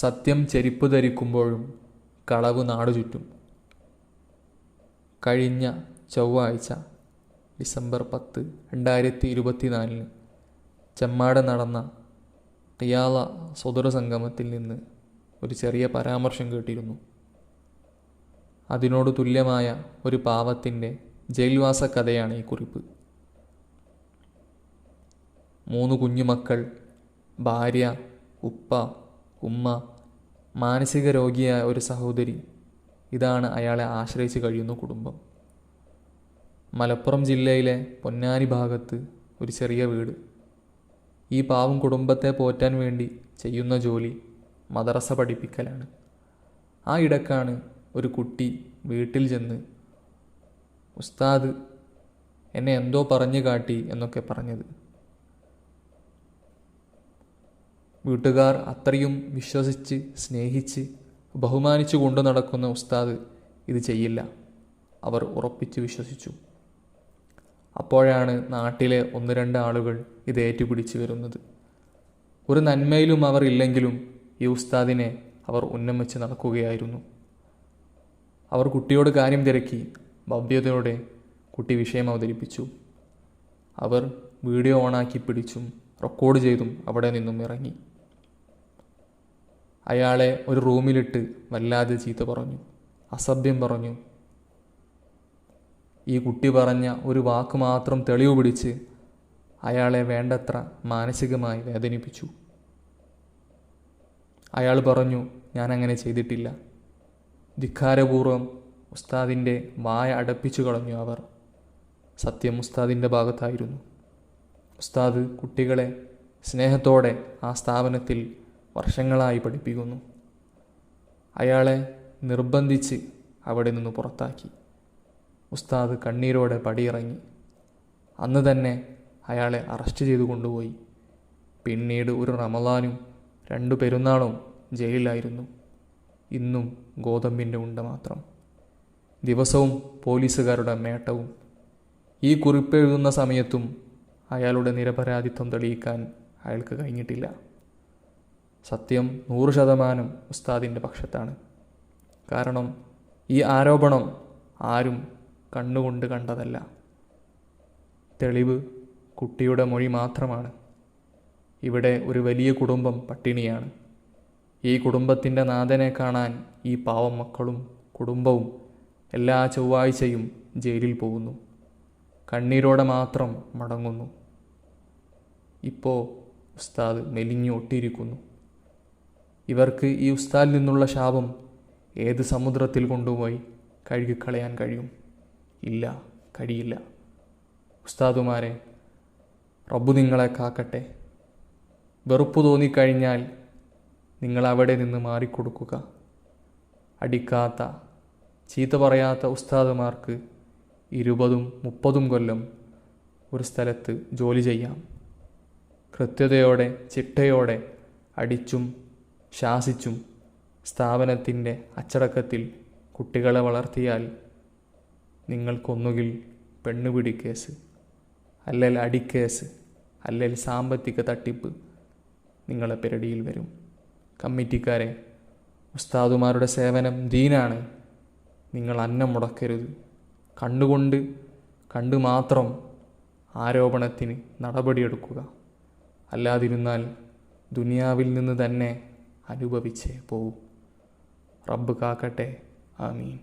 സത്യം ചെരിപ്പ് ധരിക്കുമ്പോഴും കളവ് നാടു ചുറ്റും. കഴിഞ്ഞ ചൊവ്വാഴ്ച ഡിസംബർ പത്ത് രണ്ടായിരത്തി ഇരുപത്തിനാലിന് ചെമ്മാട് നടന്ന റിയാല സ്വതന്ത്ര സംഗമത്തിൽ നിന്ന് ഒരു ചെറിയ പരാമർശം കേട്ടിരുന്നു. അതിനോട് തുല്യമായ ഒരു പാവത്തിന്റെ ജയിൽവാസ കഥയാണ് ഈ കുറിപ്പ്. മൂന്ന് കുഞ്ഞുമക്കൾ ഭാര്യ ഉപ്പ ഉമ്മ മാനസിക രോഗിയായ ഒരു സഹോദരി. ഇതാണ് അയാളെ ആശ്രയിച്ച് കഴിയുന്ന കുടുംബം. മലപ്പുറം ജില്ലയിലെ പൊന്നാനി ഭാഗത്ത് ഒരു ചെറിയ വീട്. ഈ പാവം കുടുംബത്തെ പോറ്റാൻ വേണ്ടി ചെയ്യുന്ന ജോലി മദ്രസ പഠിപ്പിക്കലാണ്. ആ ഇടക്കാണ് ഒരു കുട്ടി വീട്ടിൽ ചെന്ന് ഉസ്താദ് എന്നെ എന്തോ പറഞ്ഞു കാട്ടി എന്നൊക്കെ പറഞ്ഞത്. വീട്ടുകാർ അത്രയും വിശ്വസിച്ച് സ്നേഹിച്ച് ബഹുമാനിച്ചു കൊണ്ടു നടക്കുന്ന ഉസ്താദ് ഇത് ചെയ്യില്ല. അവർ ഉറപ്പിച്ച് വിശ്വസിച്ചു. അപ്പോഴാണ് നാട്ടിലെ ഒന്ന് രണ്ട് ആളുകൾ ഇത് ഏറ്റുപിടിച്ചു വരുന്നത്. ഒരു നന്മയിലും അവർ ഇല്ലെങ്കിലും ഈ ഉസ്താദിനെ അവർ ഉന്നം വെച്ച് നടക്കുകയായിരുന്നു. അവർ കുട്ടിയോട് കാര്യം തിരക്കി ഭവ്യതയോടെ കുട്ടി വിഷയം അവതരിപ്പിച്ചു. അവർ വീഡിയോ ഓണാക്കി പിടിച്ചും റെക്കോർഡ് ചെയ്തും അവിടെ നിന്നും ഇറങ്ങി. അയാളെ ഒരു റൂമിലിട്ട് വല്ലാതെ ചീത്ത പറഞ്ഞു. അസഭ്യം പറഞ്ഞു. ഈ കുട്ടി പറഞ്ഞ ഒരു വാക്ക് മാത്രം തെളിവ് പിടിച്ച് അയാളെ വേണ്ടത്ര മാനസികമായി വേദനിപ്പിച്ചു. അയാൾ പറഞ്ഞു ഞാൻ അങ്ങനെ ചെയ്തിട്ടില്ല. ധിക്കാരപൂർവം ഉസ്താദിന്റെ വായ അടപ്പിച്ചു കളഞ്ഞു അവർ. സത്യം ഉസ്താദിന്റെ ഭാഗത്തായിരുന്നു. ഉസ്താദ് കുട്ടികളെ സ്നേഹത്തോടെ ആ സ്ഥാപനത്തിൽ വർഷങ്ങളായി പഠിപ്പിക്കുന്നു. അയാളെ നിർബന്ധിച്ച് അവിടെ നിന്ന് പുറത്താക്കി. ഉസ്താദ് കണ്ണീരോടെ പടിയിറങ്ങി. അന്ന് തന്നെ അയാളെ അറസ്റ്റ് ചെയ്തു കൊണ്ടുപോയി. പിന്നീട് ഒരു റമലാനും രണ്ടു പെരുന്നാളും ജയിലിലായിരുന്നു. ഇന്നും ഗോതമ്പിന്റെ ഉണ്ട മാത്രം. ദിവസവും പോലീസുകാരുടെ മേട്ടവും. ഈ കുറിപ്പ് എഴുതുന്ന സമയത്തും അയാളുടെ നിരപരാധിത്വം തെളിയിക്കാൻ അയാൾക്ക് കഴിഞ്ഞിട്ടില്ല. സത്യം നൂറ് ശതമാനം ഉസ്താദിന്റെ പക്ഷത്താണ്. കാരണം ഈ ആരോപണം ആരും കണ്ണുകൊണ്ട് കണ്ടതല്ല. തെളിവ് കുട്ടിയുടെ മൊഴി മാത്രമാണ്. ഇവിടെ ഒരു വലിയ കുടുംബം പട്ടിണിയാണ്. ഈ കുടുംബത്തിന്റെ നാഥനെ കാണാൻ ഈ പാവം മക്കളും കുടുംബവും എല്ലാ ചൊവ്വാഴ്ചയും ജയിലിൽ പോകുന്നു. കണ്ണീരോടെ മാത്രം മടങ്ങുന്നു. ഇപ്പോൾ ഉസ്താദ് മെലിഞ്ഞൊട്ടിയിരിക്കുന്നു ഇവർക്ക് ഈ ഉസ്താദിൽ നിന്നുള്ള ശാപം ഏത് സമുദ്രത്തിൽ കൊണ്ടുപോയി കഴുകിക്കളയാൻ കഴിയും? ഇല്ല കഴിയില്ല. ഉസ്താദുമാരെ റബ്ബു നിങ്ങളെ കാക്കട്ടെ. വെറുപ്പ് തോന്നിക്കഴിഞ്ഞാൽ നിങ്ങൾ അവിടെ നിന്ന് മാറിക്കൊടുക്കുക. അടിക്കാത്ത ചീത്ത പറയാത്ത ഉസ്താദുമാർക്ക് ഇരുപതും മുപ്പതും കൊല്ലം ഒരു സ്ഥലത്ത് ജോലി ചെയ്യാം. കൃത്യതയോടെ ചിട്ടയോടെ അടിച്ചും ശാസിച്ചും സ്ഥാപനത്തിന്റെ അച്ചടക്കത്തിൽ കുട്ടികളെ വളർത്തിയാൽ നിങ്ങൾക്കൊന്നുകിൽ പെണ്ണുപിടി കേസ് അല്ലെങ്കിൽ അടിക്കേസ് അല്ലെങ്കിൽ സാമ്പത്തിക തട്ടിപ്പ് നിങ്ങളെ പെരടിയിൽ വരും. കമ്മിറ്റിക്കാരെ ഉസ്താദുമാരുടെ സേവനം ദീനാണ്. നിങ്ങൾ അന്നം മുടക്കരുത്. കണ്ടുകൊണ്ട് കണ്ടു മാത്രം ആരോപണത്തിന് നടപടിയെടുക്കുക. അല്ലാതിരുന്നാൽ ദുനിയാവിൽ നിന്ന് തന്നെ അനുഭവിച്ചേ പോവും. റബ്ബ് കാക്കട്ടെ. ആമീൻ.